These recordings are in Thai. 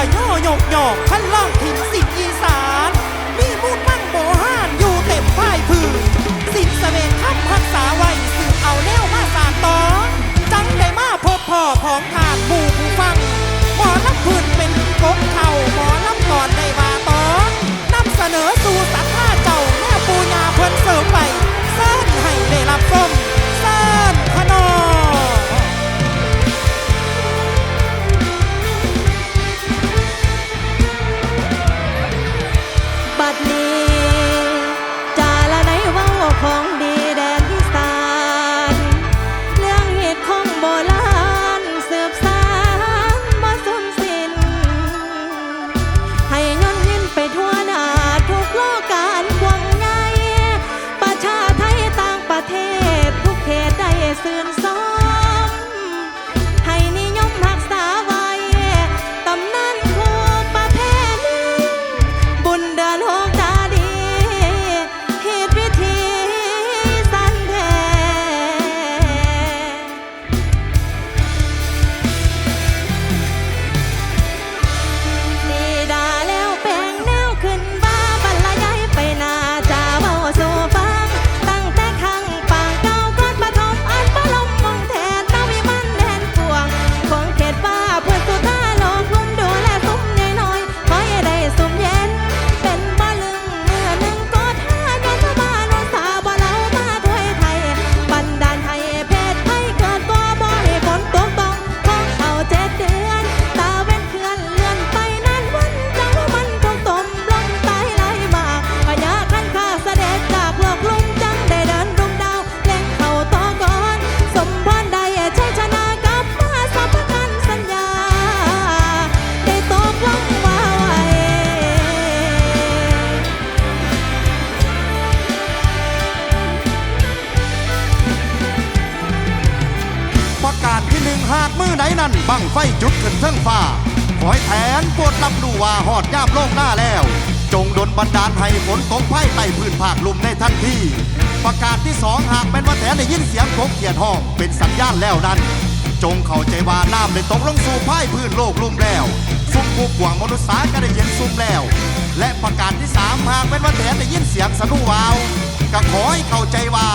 ะย่อหยกหยอกท่านล่องถิ่นสิทธิอีสาน จาละไหนเว่าของดีแดนอีสาน เรื่องเหตุของโบราณสืบสานมาสุนสิ้น ให้ย่นยินไปทั่วหน้าทุกโลกการกว้างใหญ่ประชาไทยต่างประเทศ ทุกเขตได้สื่น บังไฟจุดขึ้นเทิงฟ้า ขอให้แทนปวดรับรู้ว่าหอดย่ามโลกหน้าแล้ว จงดลบันดาลให้ฝนตกไพ่ไต่พื้นภาคลุมในทันที ประกาศที่สองหากเป็นว่าแทนได้ยินเสียงกบเขียดห้องเป็นสัญญาณแล้วนั้นจงเข้าใจว่าน้ำได้ตกลงสู่ไพ่พื้นโลกลุ่มแล้ว ซุ่มผูกหวงมนุษย์สาก็ได้เย็นซุ่มแล้ว และประกาศที่สามหากเป็นว่าแทนได้ยินเสียงสนุวาวก็ขอให้เข้าใจว่า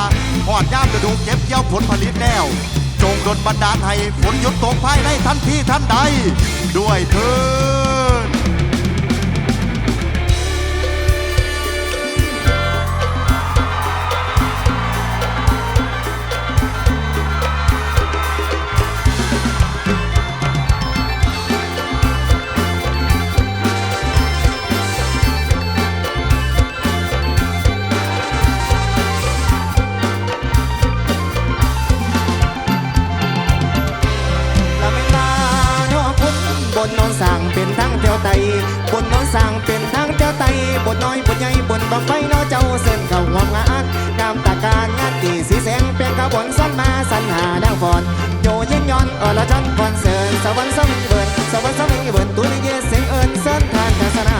หอดย่ามฤดูเก็บเกี่ยวผลผลิตแล้ว จงดลบันดาลให้ฝนหยุดตกภายในทันทีทันใด ด้วยเธอ บนน้อยบนใหญ่บนบังไฟโนเจ้าเส้นเข้าหวงานงามตาการงานตีสีแสงเป็นขบวนสันมาสันหาดาวฟอนโยเย็นย้อนอรจันคอนเสิร์ตสวรรค์สมิงเบิร์นสวรรค์สมิงเบิร์นตัวนี้เยเสียงเอิญเส้นทานศาสนา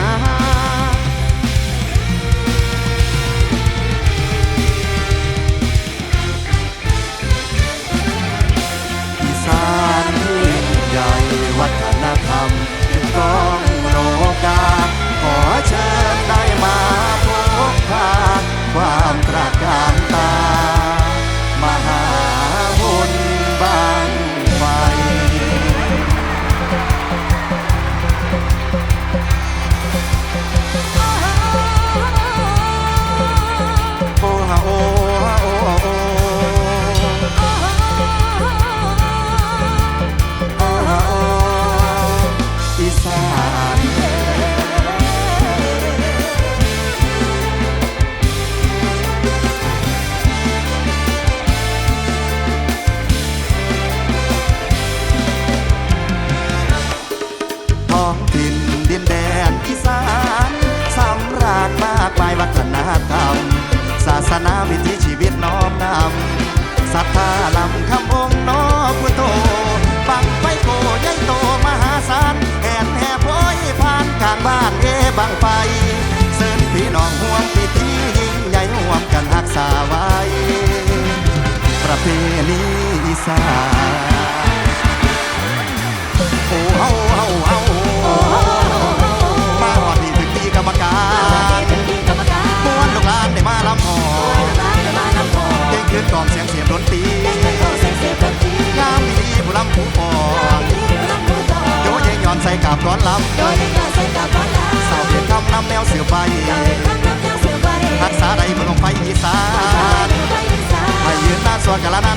อีสานยิ่งใหญ่วัฒนธรรมกองโลกาขอเชิญ บ ตีงามดีผู้ลำผู้ปอดโยเยยอนใส่กับร้อนลำสาวเพียงคำนำแมวเสือใบรักษาใดเมืองไฟอีสานไปยืนหน้าสวนกะละนา